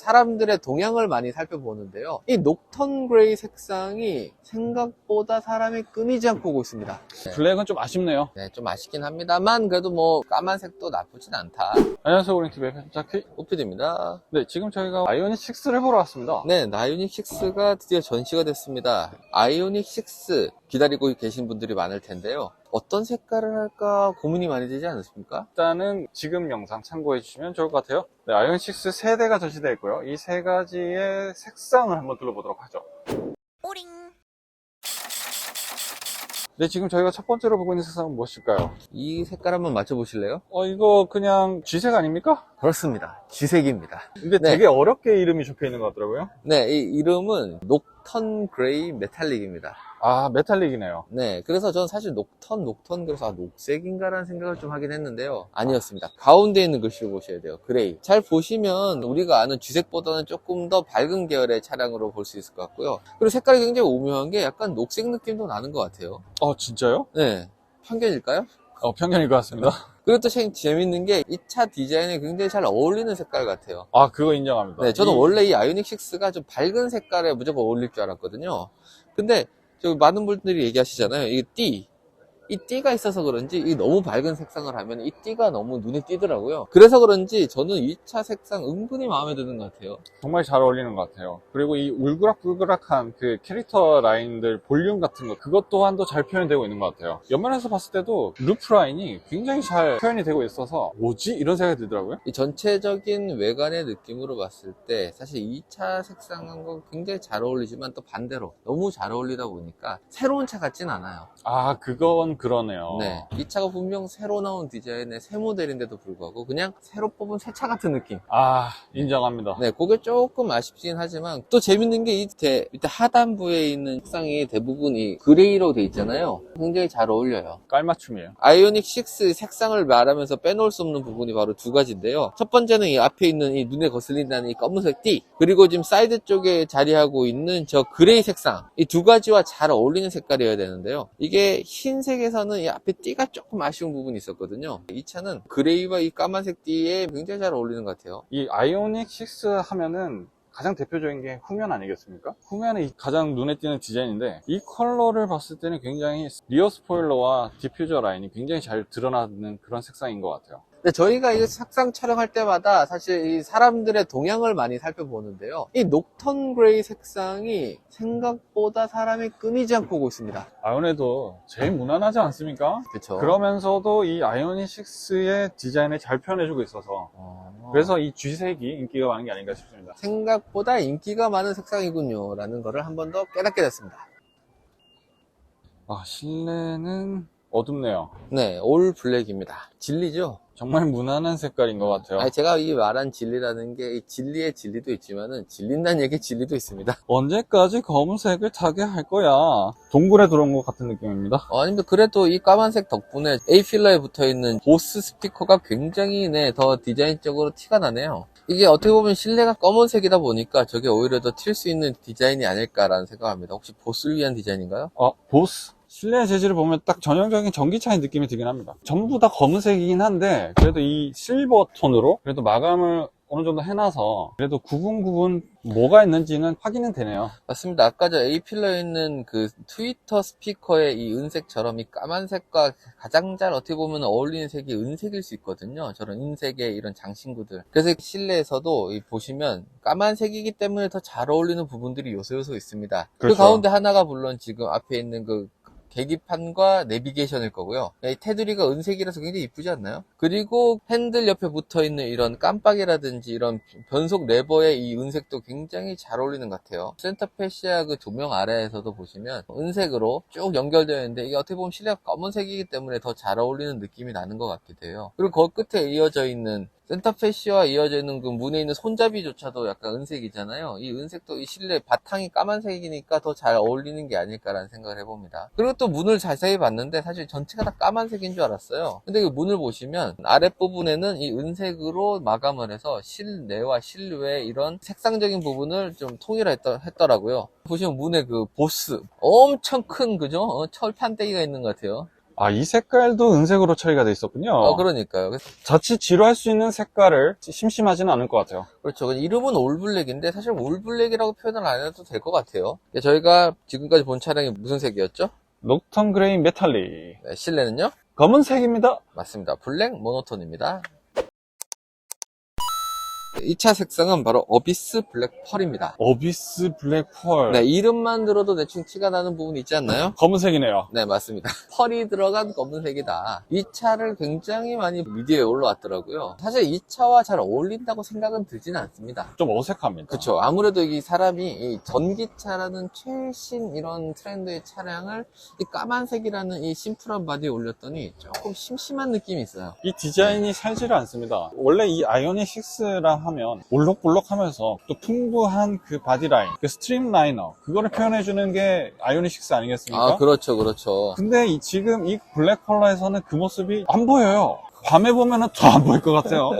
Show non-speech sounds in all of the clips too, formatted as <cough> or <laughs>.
사람들의 동향을 많이 살펴보는데요. 이 녹턴 그레이 색상이 생각보다 사람이 끊이지 않고 오고 있습니다. 블랙은 좀 아쉽네요. 네, 좀 아쉽긴 합니다만 그래도 뭐 까만색도 나쁘진 않다. 안녕하세요, 오렌티브의 펜타키. 오피드입니다. 네, 지금 저희가 아이오닉 6를 보러 왔습니다. 네, 아이오닉 6가 드디어 전시가 됐습니다. 아이오닉 6 기다리고 계신 분들이 많을 텐데요. 어떤 색깔을 할까 고민이 많이 되지 않으십니까? 일단은 지금 영상 참고해 주시면 좋을 것 같아요. 네, 아이오닉 6 세대가 전시되어 있고요. 이 세 가지의 색상을 한번 둘러보도록 하죠. 오링 네, 지금 저희가 첫 번째로 보고 있는 색상은 무엇일까요? 이 색깔 한번 맞춰보실래요? 어, 이거 그냥 쥐색 아닙니까? 그렇습니다. 쥐색입니다. 근데 네. 되게 어렵게 이름이 적혀 있는 것 같더라고요. 네, 이 이름은 녹턴 그레이 메탈릭입니다. 아, 메탈릭이네요. 네, 그래서 저는 사실 녹턴, 녹턴, 그래서 아, 녹색인가라는 생각을 좀 하긴 했는데요. 아니었습니다. 가운데 있는 글씨를 보셔야 돼요. 그레이. 잘 보시면 우리가 아는 쥐색보다는 조금 더 밝은 계열의 차량으로 볼 수 있을 것 같고요. 그리고 색깔이 굉장히 오묘한 게 약간 녹색 느낌도 나는 것 같아요. 어, 진짜요? 네, 편견일까요? 어, 편견일 것 같습니다. 그리고 또 재- 재밌는 게 이 차 디자인에 굉장히 잘 어울리는 색깔 같아요. 아, 그거 인정합니다. 네, 저는 이- 원래 이 아이오닉 6가 좀 밝은 색깔에 무조건 어울릴 줄 알았거든요. 근데 저 많은 분들이 얘기하시잖아요. 이게 띠. 이 띠가 있어서 그런지 이 너무 밝은 색상을 하면 이 띠가 너무 눈에 띄더라고요. 그래서 그런지 저는 이 차 색상 은근히 마음에 드는 것 같아요. 정말 잘 어울리는 것 같아요. 그리고 이 울그락불그락한 그 캐릭터 라인들 볼륨 같은 거 그것 또한도 잘 표현되고 있는 것 같아요. 옆면에서 봤을 때도 루프 라인이 굉장히 잘 표현이 되고 있어서 뭐지? 이런 생각이 들더라고요. 이 전체적인 외관의 느낌으로 봤을 때 사실 이차 색상은 굉장히 잘 어울리지만 또 반대로 너무 잘 어울리다 보니까 새로운 차 같진 않아요. 아 그건 그러네요. 네. 이 차가 분명 새로 나온 디자인의 새 모델인데도 불구하고 그냥 새로 뽑은 새 차 같은 느낌. 아 인정합니다. 네, 그게 조금 아쉽긴 하지만 또 재밌는 게이 밑에, 밑에 하단부에 있는 색상이 대부분 이 그레이로 돼 있잖아요. 굉장히 잘 어울려요. 깔맞춤이에요. 아이오닉 6 색상을 말하면서 빼놓을 수 없는 부분이 바로 두 가지인데요. 첫 번째는 이 앞에 있는 이 눈에 거슬린다는 이 검은색 띠, 그리고 지금 사이드 쪽에 자리하고 있는 저 그레이 색상, 이 두 가지와 잘 어울리는 색깔이어야 되는데요. 이게 흰색 에서는 이 앞에 띠가 조금 아쉬운 부분이 있었거든요. 이 차는 그레이와 이 까만색 띠에 굉장히 잘 어울리는 것 같아요. 이 아이오닉 6 하면은 가장 대표적인 게 후면 아니겠습니까? 후면이 이 가장 눈에 띄는 디자인인데 이 컬러를 봤을 때는 굉장히 리어 스포일러와 디퓨저 라인이 굉장히 잘 드러나는 그런 색상인 것 같아요. 근데 저희가 이 색상 촬영할 때마다 사실 이 사람들의 동향을 많이 살펴보는데요. 이 녹턴 그레이 색상이 생각보다 사람이 끊이지 않고 오고 있습니다. 아이오닉도 제일 무난하지 않습니까? 그렇죠. 그러면서도 이 아이오닉 6의 디자인을 잘 표현해주고 있어서 그래서 이 쥐색이 인기가 많은 게 아닌가 싶습니다. 생각보다 인기가 많은 색상이군요. 라는 거를 한 번 더 깨닫게 됐습니다. 아, 실내는 어둡네요. 네, 올 블랙입니다. 진리죠? 정말 무난한 색깔인 것 같아요. 아니, 제가 이 말한 진리라는 게 이 진리의 진리도 있지만은 질린다는 얘기의 진리도 있습니다. <laughs> 언제까지 검은색을 타게 할 거야? 동굴에 들어온 것 같은 느낌입니다. 어, 아닙니다. 그래도 이 까만색 덕분에 A 필러에 붙어 있는 보스 스피커가 굉장히 네, 더 디자인적으로 티가 나네요. 이게 어떻게 보면 실내가 검은색이다 보니까 저게 오히려 더 튈 수 있는 디자인이 아닐까라는 생각합니다. 혹시 보스를 위한 디자인인가요? 어, 보스. 실내 재질을 보면 딱 전형적인 전기차의 느낌이 들긴 합니다. 전부 다 검은색이긴 한데, 그래도 이 실버 톤으로, 그래도 마감을 어느 정도 해놔서, 그래도 구분 구분 뭐가 있는지는 확인은 되네요. 맞습니다. 아까 저 A 필러에 있는 그 트위터 스피커의 이 은색처럼 이 까만색과 가장 잘 어떻게 보면 어울리는 색이 은색일 수 있거든요. 저런 흰색의 이런 장신구들. 그래서 실내에서도 이 보시면 까만색이기 때문에 더 잘 어울리는 부분들이 요소요소 있습니다. 그 그렇죠. 가운데 하나가 물론 지금 앞에 있는 그 계기판과 내비게이션일 거고요. 이 테두리가 은색이라서 굉장히 이쁘지 않나요? 그리고 핸들 옆에 붙어 있는 이런 깜빡이라든지 이런 변속 레버의 이 은색도 굉장히 잘 어울리는 것 같아요. 센터 패시아 그 조명 아래에서도 보시면 은색으로 쭉 연결되어 있는데 이게 어떻게 보면 실내가 검은색이기 때문에 더 잘 어울리는 느낌이 나는 것 같기도 해요. 그리고 그 끝에 이어져 있는 센터 패시와 이어져 있는 그 문에 있는 손잡이조차도 약간 은색이잖아요. 이 은색도 이 실내 바탕이 까만색이니까 더 잘 어울리는 게 아닐까라는 생각을 해봅니다. 그리고 또 문을 자세히 봤는데 사실 전체가 다 까만색인 줄 알았어요. 근데 그 문을 보시면 아랫부분에는 이 은색으로 마감을 해서 실내와 실외 이런 색상적인 부분을 좀 통일했더 라고요. 보시면 문에 그 보스 엄청 큰 그죠? 어, 철판대기가 있는 것 같아요. 아, 이 색깔도 은색으로 처리가 돼 있었군요. 어, 그러니까요. 자칫 지루할 수 있는 색깔을 심심하지는 않을 것 같아요. 그렇죠. 이름은 올블랙인데 사실 올블랙이라고 표현을 안 해도 될 것 같아요. 저희가 지금까지 본 차량이 무슨 색이었죠? 녹턴 그레이 메탈리. 네, 실내는요? 검은색입니다. 맞습니다. 블랙 모노톤입니다. 이차 색상은 바로 어비스 블랙 펄입니다. 어비스 블랙 펄. 네, 이름만 들어도 대충 티가 나는 부분이 있지 않나요? 검은색이네요. 네, 맞습니다. <laughs> 펄이 들어간 검은색이다. 이 차를 굉장히 많이 미디어에 올라왔더라고요. 사실 이 차와 잘 어울린다고 생각은 들지는 않습니다. 좀 어색합니다. 그쵸. 아무래도 이 사람이 이 전기차라는 최신 이런 트렌드의 차량을 이 까만색이라는 이 심플한 바디에 올렸더니 조금 심심한 느낌이 있어요. 이 디자인이 살지를 않습니다. 원래 이 아이오닉 6랑 하면 올록볼록하면서 또 풍부한 그 바디라인, 그 스트림 라이너 그거를 표현해주는 게 아이오닉 6 아니겠습니까? 아, 그렇죠, 그렇죠. 근데 이- 지금 이 블랙 컬러에서는 그 모습이 안 보여요. 밤에 보면은 더 안 보일 것 같아요.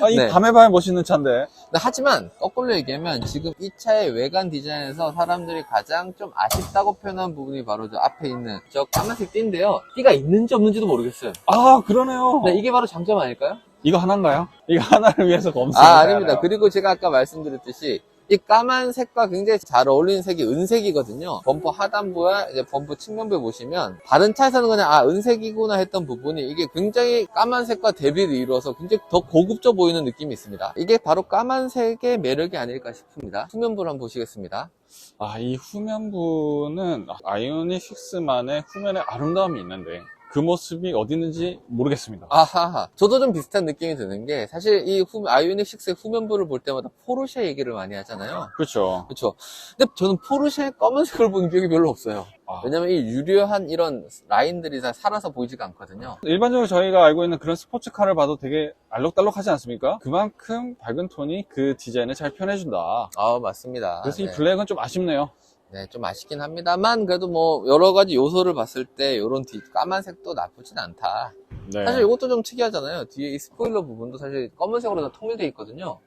아, 이 네. 밤에 봐야 멋있는 차인데. 근데 하지만 거꾸로 얘기하면 지금 이 차의 외관 디자인에서 사람들이 가장 좀 아쉽다고 표현한 부분이 바로 저 앞에 있는 저 까만색 띠인데요. 띠가 있는지 없는지도 모르겠어요. 아 그러네요. 네, 이게 바로 장점 아닐까요? 이거 하나인가요? 이거 하나를 위해서 검색. 아, 아닙니다. 그리고 제가 아까 말씀드렸듯이 이 까만 색과 굉장히 잘 어울리는 색이 은색이거든요. 범퍼 하단부와 이제 범퍼 측면부에 보시면 다른 차에서는 그냥 아 은색이구나 했던 부분이 이게 굉장히 까만색과 대비를 이루어서 굉장히 더 고급져 보이는 느낌이 있습니다. 이게 바로 까만색의 매력이 아닐까 싶습니다. 후면부를 한번 보시겠습니다. 아, 이 후면부는 아이오닉 6만의 후면의 아름다움이 있는데 그 모습이 어디 있는지 모르겠습니다. 아하하. 저도 좀 비슷한 느낌이 드는 게 사실 이 후, 아이오닉 6의 후면부를 볼 때마다 포르쉐 얘기를 많이 하잖아요. 그렇죠. 그렇죠. 근데 저는 포르쉐 검은색을 본 기억이 별로 없어요. 아. 왜냐면 이 유려한 이런 라인들이 다 살아서 보이지가 않거든요. 일반적으로 저희가 알고 있는 그런 스포츠카를 봐도 되게 알록달록하지 않습니까? 그만큼 밝은 톤이 그 디자인을 잘 표현해준다. 아, 맞습니다. 그래서 네. 이 블랙은 좀 아쉽네요. 네, 좀 아쉽긴 합니다만, 그래도 뭐, 여러 가지 요소를 봤을 때, 요런 뒤, 까만색도 나쁘진 않다. 네. 사실 이것도 좀 특이하잖아요. 뒤에 이 스포일러 부분도 사실 검은색으로 다 통일되어 있거든요.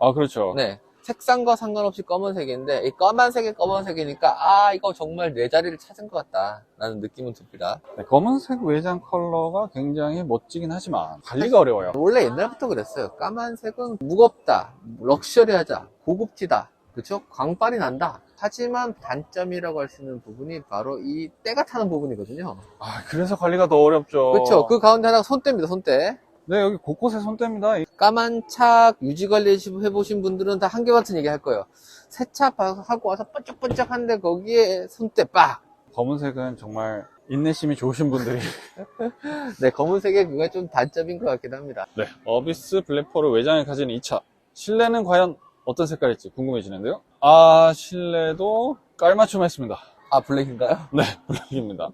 아, 그렇죠. 네. 색상과 상관없이 검은색인데, 이 검은색이 검은색이니까, 아, 이거 정말 내 자리를 찾은 것 같다. 라는 느낌은 듭니다. 네, 검은색 외장 컬러가 굉장히 멋지긴 하지만 관리가 어려워요. 원래 옛날부터 그랬어요. 까만색은 무겁다, 럭셔리하자, 고급지다. 그쵸? 광빨이 난다. 하지만 단점이라고 할 수 있는 부분이 바로 이 때가 타는 부분이거든요. 아, 그래서 관리가 더 어렵죠. 그쵸? 그 가운데 하나가 손대입니다, 손대. 네, 여기 곳곳에 손대입니다. 이- 까만 차 유지 관리 해보신 분들은 다 한결같은 얘기 할 거예요. 새 차 하고 와서 번쩍번쩍한데 거기에 손대 빡! 검은색은 정말 인내심이 좋으신 분들이 <laughs> 네, 검은색의 그가 좀 단점인 것 같긴 합니다. 네, 어비스 블랙펄을 외장에 가지는 이 차. 실내는 과연 어떤 색깔일지 궁금해지는데요. 아, 실내도 깔맞춤 했습니다. 아, 블랙인가요? <laughs> 네, 블랙입니다.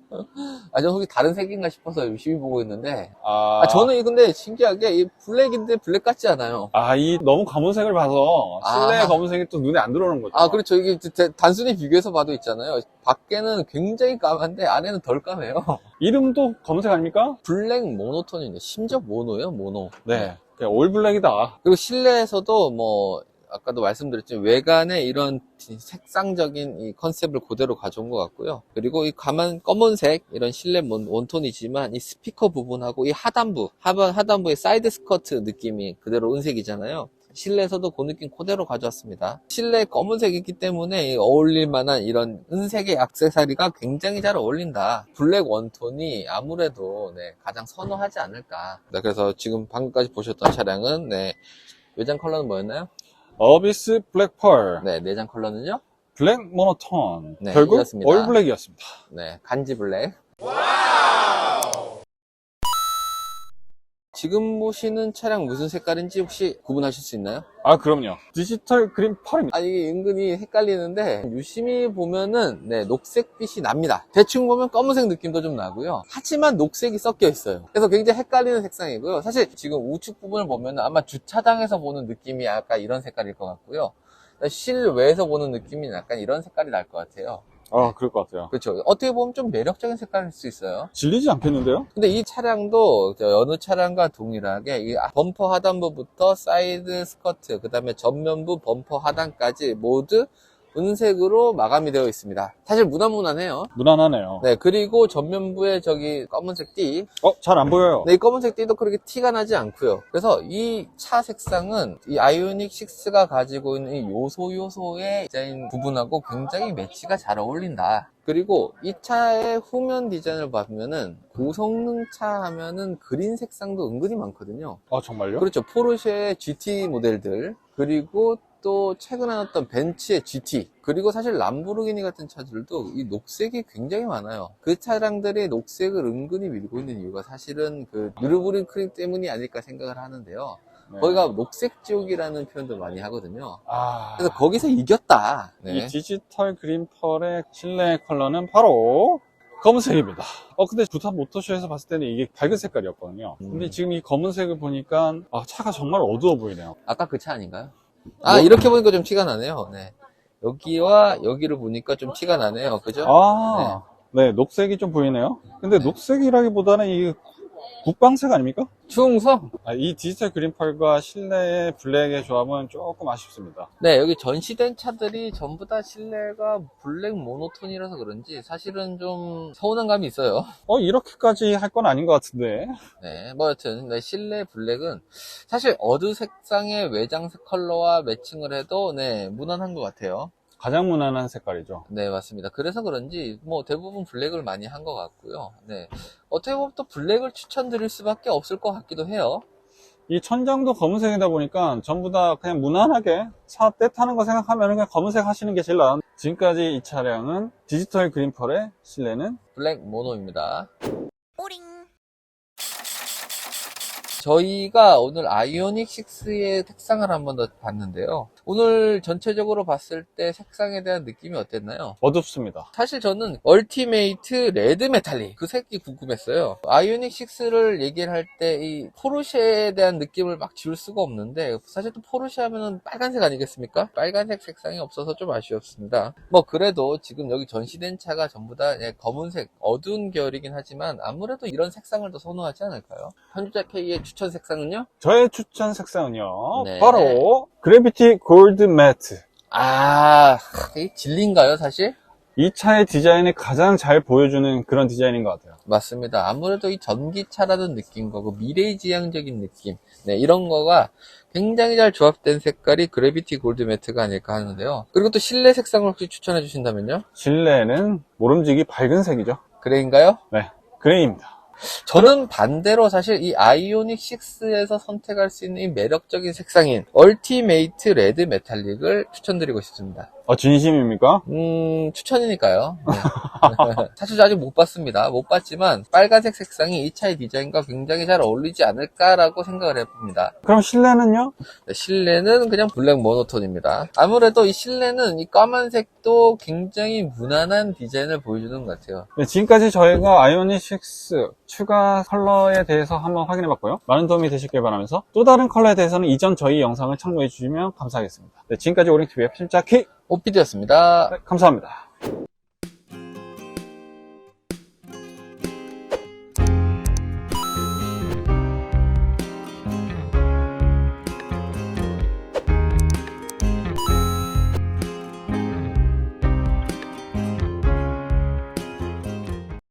아, 저는 혹시 다른 색인가 싶어서 열심히 보고 있는데. 아, 아, 저는 이 근데 신기하게 이 블랙인데 블랙 같지 않아요. 아, 이 너무 검은색을 봐서 실내 아. 검은색이 또 눈에 안 들어오는 거죠. 아, 그렇죠. 이게 대- 단순히 비교해서 봐도 있잖아요. 밖에는 굉장히 까만데 안에는 덜 까매요. <laughs> 이름도 검은색 아닙니까? 블랙 모노톤인데 심지어 모노예요, 모노. 네, 그냥 올 블랙이다. 그리고 실내에서도 뭐 아까도 말씀드렸지만 외관에 이런 색상적인 이 컨셉을 그대로 가져온 것 같고요. 그리고 이 가만 검은색 이런 실내 원- 원톤이지만 이 스피커 부분하고 이 하단부 하반 하단부의 사이드 스커트 느낌이 그대로 은색이잖아요. 실내에서도 그 느낌 그대로 가져왔습니다. 실내 검은색이기 때문에 이 어울릴 만한 이런 은색의 액세서리가 굉장히 잘 어울린다. 블랙 원톤이 아무래도 네, 가장 선호하지 않을까. 네, 그래서 지금 방금까지 보셨던 차량은 네, 외장 컬러는 뭐였나요? 어비스 블랙펄, 네, 내장 컬러는요? 블랙 모노톤. 네, 결국 이었습니다. 올 블랙이었습니다. 네, 간지 블랙. 지금 보시는 차량 무슨 색깔인지 혹시 구분하실 수 있나요? 아, 그럼요. 디지털 그린 펄입니다. 아, 이게 은근히 헷갈리는데, 유심히 보면은, 네, 녹색빛이 납니다. 대충 보면 검은색 느낌도 좀 나고요. 하지만 녹색이 섞여 있어요. 그래서 굉장히 헷갈리는 색상이고요. 사실 지금 우측 부분을 보면은 아마 주차장에서 보는 느낌이 약간 이런 색깔일 것 같고요. 실외에서 보는 느낌이 약간 이런 색깔이 날 것 같아요. 아, 그럴 것 같아요. 그렇죠. 어떻게 보면 좀 매력적인 색깔일 수 있어요. 질리지 않겠는데요? 근데 이 차량도 저 어느 차량과 동일하게 이 범퍼 하단부부터 사이드 스커트, 그 다음에 전면부 범퍼 하단까지 모두 은색으로 마감이 되어 있습니다. 사실 무난무난해요. 무난하네요. 네, 그리고 전면부에 저기 검은색 띠. 어, 잘 안 보여요. 네, 이 검은색 띠도 그렇게 티가 나지 않고요. 그래서 이 차 색상은 이 아이오닉 6가 가지고 있는 이 요소 요소의 디자인 부분하고 굉장히 매치가 잘 어울린다. 그리고 이 차의 후면 디자인을 보면은 고성능 차 하면은 그린 색상도 은근히 많거든요. 아, 정말요? 그렇죠. 포르쉐의 GT 모델들, 그리고 또 최근에 나왔던 벤츠의 GT, 그리고 사실 람보르기니 같은 차들도 이 녹색이 굉장히 많아요. 그 차량들이 녹색을 은근히 밀고 있는 이유가 사실은 그 누르브린 크림 때문이 아닐까 생각을 하는데요. 네. 거기가 녹색 지옥이라는 표현도 많이 하거든요. 아, 그래서 거기서 이겼다. 이 네. 디지털 그린펄의 실내 컬러는 바로 검은색입니다. 어, 근데 부산 모터쇼에서 봤을 때는 이게 밝은 색깔이었거든요. 음. 근데 지금 이 검은색을 보니까, 아, 차가 정말 어두워 보이네요. 아까 그 차 아닌가요? 아, 뭐- 이렇게 보니까 좀 티가 나네요. 네. 여기와 여기를 보니까 좀 티가 나네요. 그죠? 아, 네, 녹색이 좀 보이네요. 근데 녹색이라기보다는 이 국방색 아닙니까? 충성! 아, 이 디지털 그린펄과 실내의 블랙의 조합은 조금 아쉽습니다. 네, 여기 전시된 차들이 전부 다 실내가 블랙 모노톤이라서 그런지 사실은 좀 서운한 감이 있어요. 어, 이렇게까지 할 건 아닌 것 같은데. 네, 뭐 여튼 네, 실내 블랙은 사실 어두 색상의 외장색 컬러와 매칭을 해도 네, 무난한 것 같아요. 가장 무난한 색깔이죠. 네, 맞습니다. 그래서 그런지 뭐 대부분 블랙을 많이 한 것 같고요. 네, 어떻게 보면 또 블랙을 추천드릴 수밖에 없을 것 같기도 해요. 이 천장도 검은색이다 보니까 전부 다 그냥 무난하게 차 때 타는 거 생각하면 그냥 검은색 하시는 게 제일 나은. 지금까지 이 차량은 디지털 그린펄의 실내는 블랙 모노입니다. 오링. 저희가 오늘 아이오닉 6의 색상을 한 번 더 봤는데요. 오늘 전체적으로 봤을 때 색상에 대한 느낌이 어땠나요? 어둡습니다. 사실 저는 얼티메이트 레드 메탈릭 그 색이 궁금했어요. 아이오닉 6를 얘기를 할 때 이 포르쉐에 대한 느낌을 막 지울 수가 없는데 사실 또 포르쉐 하면은 빨간색 아니겠습니까? 빨간색 색상이 없어서 좀 아쉬웠습니다. 뭐 그래도 지금 여기 전시된 차가 전부 다 예, 검은색 어두운 계열이긴 하지만 아무래도 이런 색상을 더 선호하지 않을까요? 현주자 K의 추천 색상은요? 저의 추천 색상은요. 네. 바로 그래비티 골드 매트. 아, 이게 진리인가요, 사실? 이 차의 디자인을 가장 잘 보여주는 그런 디자인인 것 같아요. 맞습니다. 아무래도 이 전기차라는 느낌과 그 미래지향적인 느낌, 네, 이런 거가 굉장히 잘 조합된 색깔이 그래비티 골드 매트가 아닐까 하는데요. 그리고 또 실내 색상을 혹시 추천해 주신다면요? 실내는 모름지기 밝은 색이죠. 그레인가요? 네, 그레이입니다. 저는 반대로 사실 이 아이오닉 6에서 선택할 수 있는 이 매력적인 색상인 얼티메이트 레드 메탈릭을 추천드리고 싶습니다. 어, 진심입니까? 음, 추천이니까요. 네. <laughs> 사실 아직 못 봤습니다. 못 봤지만 빨간색 색상이 이 차의 디자인과 굉장히 잘 어울리지 않을까라고 생각을 해봅니다. 그럼 실내는요? 네, 실내는 그냥 블랙 모노톤입니다. 아무래도 이 실내는 이 까만색도 굉장히 무난한 디자인을 보여주는 것 같아요. 네, 지금까지 저희가 아이오닉 6 추가 컬러에 대해서 한번 확인해 봤고요. 많은 도움이 되셨길 바라면서 또 다른 컬러에 대해서는 이전 저희 영상을 참고해 주시면 감사하겠습니다. 네, 지금까지 오링TV의 필자키 오피디였습니다. 네, 감사합니다.